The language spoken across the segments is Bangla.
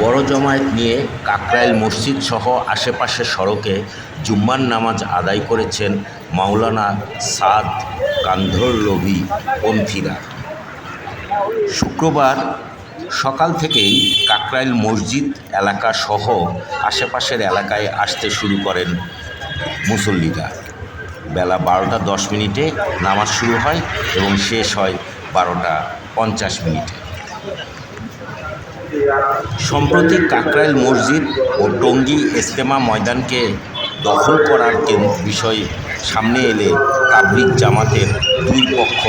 বড় জমায়েত নিয়ে কাকরাইল মসজিদ সহ আশেপাশের সড়কে জুম্মার নামাজ আদায় করেছেন মাওলানা সাদ কান্ধরলভি পন্থীরা। শুক্রবার সকাল থেকেই কাকরাইল মসজিদ এলাকা সহ আশেপাশের এলাকায় আসতে শুরু করেন মুসল্লিরা। বেলা বারোটা দশ মিনিটে নামাজ শুরু হয় এবং শেষ হয় বারোটা পঞ্চাশ মিনিটে। সম্প্রতি কাকরাইল মসজিদ ও টঙ্গী ইস্তেমা ময়দানকে দখল করার বিষয় সামনে এলে তাবলিগ জামাতের দুই পক্ষ,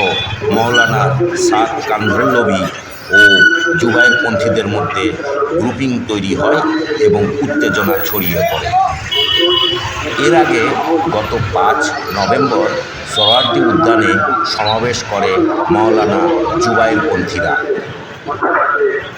মৌলানা সাদ কান্ধরলবি ও জুবাইরপন্থীদের মধ্যে গ্রুপিং তৈরি হয় এবং উত্তেজনা ছড়িয়ে পড়ে। এর আগে গত পাঁচ নভেম্বর সোহরার্দি উদ্যানে সমাবেশ করে মাওলানা জুবাইরপন্থীরা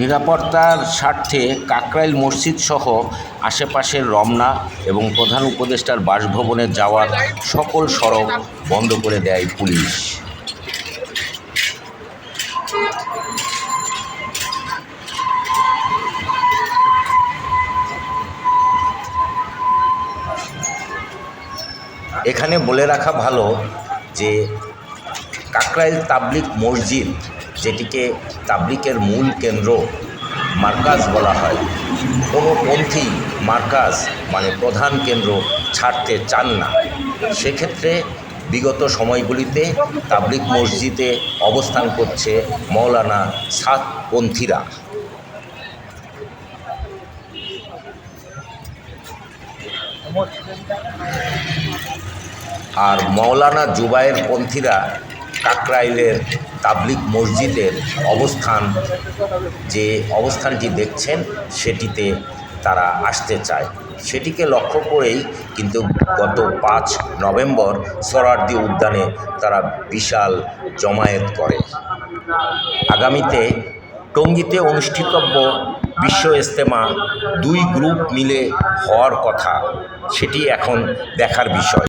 নিরাপত্তার স্বার্থে কাকরাইল মসজিদ সহ আশেপাশের রমনা এবং প্রধান উপদেষ্টার বাসভবনে যাওয়ার সকল সড়ক বন্ধ করে দেয় পুলিশ। এখানে বলে রাখা ভালো যে কাকরাইল তাবলিক মসজিদ, যেটিকে তাবলিকের মূল কেন্দ্র মার্কাজ বলা হয়। কোনো পন্থী মার্কাজ মানে প্রধান কেন্দ্র, ছাড়তে চান না। সেক্ষেত্রে বিগত সময়গুলিতে তাবলিক মসজিদে অবস্থান করছে মৌলানা সাত পন্থীরা। আর মৌলানা জুবায়ের পন্থীরা কাকরাইলের তাবলিক মসজিদের অবস্থান, যে অবস্থানটি দেখছেন, সেটিতে তারা আসতে চায়। সেটিকে লক্ষ্য করেই কিন্তু গত পাঁচ নভেম্বর সরার্দি উদ্যানে তারা বিশাল জমায়েত করে। আগামীতে টঙ্গীতে অনুষ্ঠিতব্য বিশ্ব ইস্তেমা দুই গ্রুপ মিলে হওয়ার কথা, সেটি এখন দেখার বিষয়।